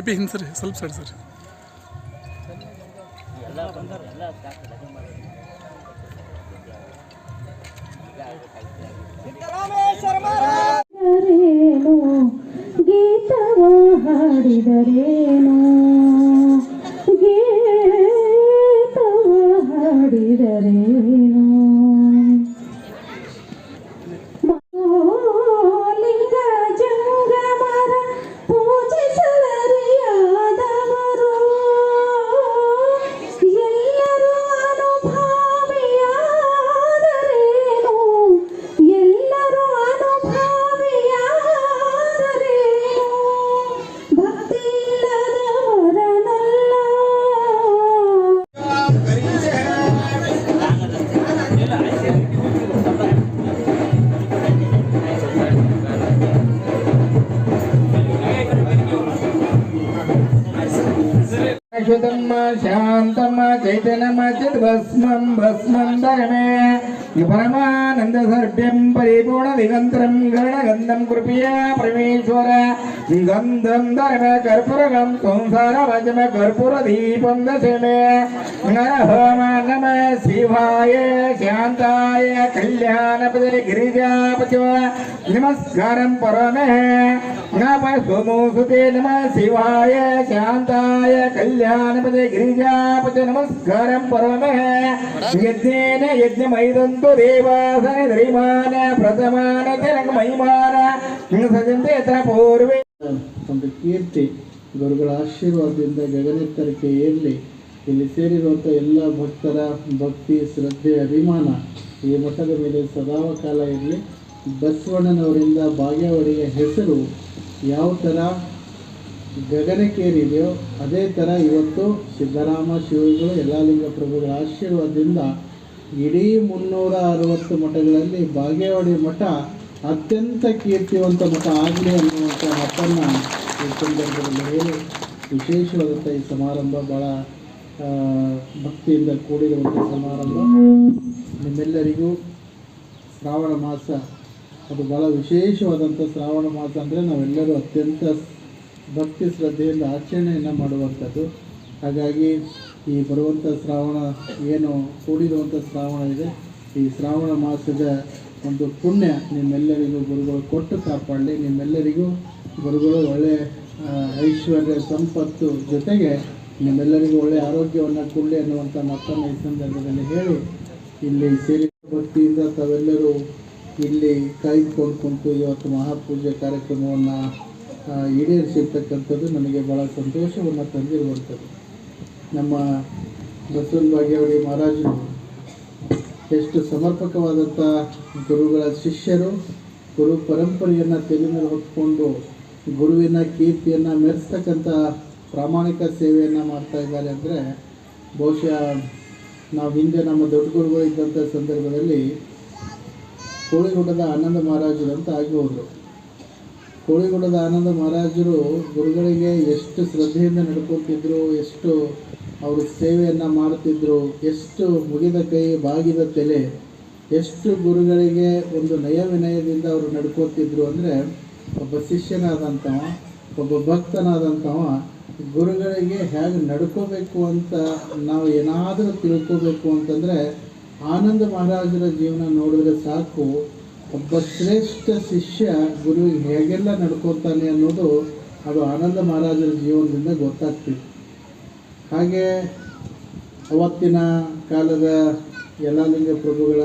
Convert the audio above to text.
Peppy ಹಿಂದೆ ಸರಿ ಸ್ವಲ್ಪ ಸರಿ. ಸರ್ ಗೀತವ ಹಾಡಿದರೇನು? ಗೀತವ ಹಾಡಿದರೇನು? अच्युतम शांतम चैतनम चिद्भस्मं परमानंद परिपूर्ण कृपया परमेश्वर। धर्म संसार कर्पूर दशमे नरहोम नम शिवाय शांताय कल्याणपदे गिरिजापतिव नमस्कारं परमे। सुते शिवाय शांताय कल्याण ಗಣಪತಿ ಗಿರಿಜಾಪತಿ ನಮಸ್ಕಾರಂ ಪರಮಃ. ಯಜ್ಞೇನ ಯಜ್ಞ ಮೈದಂತು ದೇವಾಸನ ಧರಿಮಾನ ಪ್ರಥಮಾನ ಜನಕ ಮಹಿಮಾನ. ಸಜಂತೆ ಒಂದು ಕೀರ್ತಿ, ಗುರುಗಳ ಆಶೀರ್ವಾದದಿಂದ ಗಗನೆತ್ತರಕ್ಕೆ ಏರಲಿ. ಇಲ್ಲಿ ಸೇರಿರುವಂಥ ಎಲ್ಲ ಭಕ್ತರ ಭಕ್ತಿ, ಶ್ರದ್ಧೆ, ಅಭಿಮಾನ ಈ ಮಠದ ಮೇಲೆ ಸದಾವ ಕಾಲ ಇರಲಿ. ಬಸವಣ್ಣನವರಿಂದ ಭಾಗ್ಯವಡಿಯ ಹೆಸರು ಯಾವ ಥರ ಗಗನಕ್ಕೇರಿದೆಯೋ ಅದೇ ಥರ ಇವತ್ತು ಸಿದ್ದರಾಮ ಶಿವಗಳು ಯಲ್ಲಾಲಿಂಗ ಪ್ರಭುಗಳ ಆಶೀರ್ವಾದದಿಂದ ಇಡೀ ಮುನ್ನೂರ ಅರವತ್ತು ಮಠಗಳಲ್ಲಿ ಬಾಗೇವಾಡಿ ಮಠ ಅತ್ಯಂತ ಕೀರ್ತಿವಂತ ಮಠ ಆಗಲಿ ಅನ್ನುವಂಥ ಮಠವನ್ನು ಈ ಸಂದರ್ಭದಲ್ಲಿ ಹೇಳಿ ವಿಶೇಷವಾದಂಥ ಈ ಸಮಾರಂಭ ಭಾಳ ಭಕ್ತಿಯಿಂದ ಕೂಡಿರುವಂಥ ಸಮಾರಂಭ. ನಿಮ್ಮೆಲ್ಲರಿಗೂ ಶ್ರಾವಣ ಮಾಸ, ಅದು ಭಾಳ ವಿಶೇಷವಾದಂಥ ಶ್ರಾವಣ ಮಾಸ ಅಂದರೆ ನಾವೆಲ್ಲರೂ ಅತ್ಯಂತ ಭಕ್ತಿ ಶ್ರದ್ಧೆಯಿಂದ ಆಚರಣೆಯನ್ನು ಮಾಡುವಂಥದ್ದು. ಹಾಗಾಗಿ ಈ ಬರುವಂಥ ಶ್ರಾವಣ, ಏನು ಕೂಡಿರುವಂಥ ಶ್ರಾವಣ ಇದೆ, ಈ ಶ್ರಾವಣ ಮಾಸದ ಒಂದು ಪುಣ್ಯ ನಿಮ್ಮೆಲ್ಲರಿಗೂ ಗುರುಗಳು ಕೊಟ್ಟು ಕಾಪಾಡಲಿ. ನಿಮ್ಮೆಲ್ಲರಿಗೂ ಗುರುಗಳು ಒಳ್ಳೆಯ ಐಶ್ವರ್ಯ, ಸಂಪತ್ತು ಜೊತೆಗೆ ನಿಮ್ಮೆಲ್ಲರಿಗೂ ಒಳ್ಳೆಯ ಆರೋಗ್ಯವನ್ನು ಕೊಡಲಿ ಅನ್ನುವಂಥ ಮತ್ತೊಮ್ಮೆ ಈ ಸಂದರ್ಭದಲ್ಲಿ ಹೇಳಿ, ಇಲ್ಲಿ ಸೇರಿ ಭಕ್ತಿಯಿಂದ ತಾವೆಲ್ಲರೂ ಇಲ್ಲಿ ಕಾಯ್ದುಕೊಂಡು ಕುಂತು ಇವತ್ತು ಮಹಾಪೂಜೆ ಕಾರ್ಯಕ್ರಮವನ್ನು ಈಡೇರಿಸಿರ್ತಕ್ಕಂಥದ್ದು ನನಗೆ ಭಾಳ ಸಂತೋಷವನ್ನು ತಂದಿರುವಂಥದ್ದು. ನಮ್ಮ ಬಸವನ ಬಾಗೇವಾಡಿ ಮಹಾರಾಜರು ಎಷ್ಟು ಸಮರ್ಪಕವಾದಂಥ ಗುರುಗಳ ಶಿಷ್ಯರು, ಗುರು ಪರಂಪರೆಯನ್ನು ತಲೆ ಮೇಲೆ ಹೊತ್ಕೊಂಡು ಗುರುವಿನ ಕೀರ್ತಿಯನ್ನು ಮೆರೆಸ್ತಕ್ಕಂಥ ಪ್ರಾಮಾಣಿಕ ಸೇವೆಯನ್ನು ಮಾಡ್ತಾ ಇದ್ದಾರೆ ಅಂದರೆ ಬಹುಶಃ ನಾವು ಹಿಂದೆ ನಮ್ಮ ದೊಡ್ಡ ಗುರುಗಳು ಇದ್ದಂಥ ಸಂದರ್ಭದಲ್ಲಿ ಕೋಳಿಗುಡ್ಡದ ಆನಂದ ಮಹಾರಾಜರು ಅಂತ ಆಗಿ ಹೋದರು ಕೋಳಿಗುಡ್ಡದ ಆನಂದ ಮಹಾರಾಜರು ಗುರುಗಳಿಗೆ ಎಷ್ಟು ಶ್ರದ್ಧೆಯಿಂದ ನಡ್ಕೊತಿದ್ರು, ಎಷ್ಟು ಅವರು ಸೇವೆಯನ್ನು ಮಾಡ್ತಿದ್ರು, ಎಷ್ಟು ಮುಗಿದ ಕೈ, ಬಾಗಿದ ತಲೆ, ಎಷ್ಟು ಗುರುಗಳಿಗೆ ಒಂದು ನಯ ವಿನಯದಿಂದ ಅವರು ನಡ್ಕೋತಿದ್ರು ಅಂದರೆ ಒಬ್ಬ ಶಿಷ್ಯನಾದಂಥವ ಒಬ್ಬ ಭಕ್ತನಾದಂಥವ ಗುರುಗಳಿಗೆ ಹೇಗೆ ನಡ್ಕೋಬೇಕು ಅಂತ ನಾವು ಏನಾದರೂ ತಿಳ್ಕೋಬೇಕು ಅಂತಂದರೆ ಆನಂದ ಮಹಾರಾಜರ ಜೀವನ ನೋಡಿದ್ರೆ ಸಾಕು. ಒಬ್ಬ ಶ್ರೇಷ್ಠ ಶಿಷ್ಯ ಗುರು ಹೇಗೆಲ್ಲ ನಡ್ಕೊತಾನೆ ಅನ್ನೋದು ಅದು ಆನಂದ ಮಹಾರಾಜರ ಜೀವನದಿಂದ ಗೊತ್ತಾಗ್ತಿತ್ತು ಹಾಗೆ ಅವತ್ತಿನ ಕಾಲದ ಯಲ್ಲಾಲಿಂಗ ಪ್ರಭುಗಳ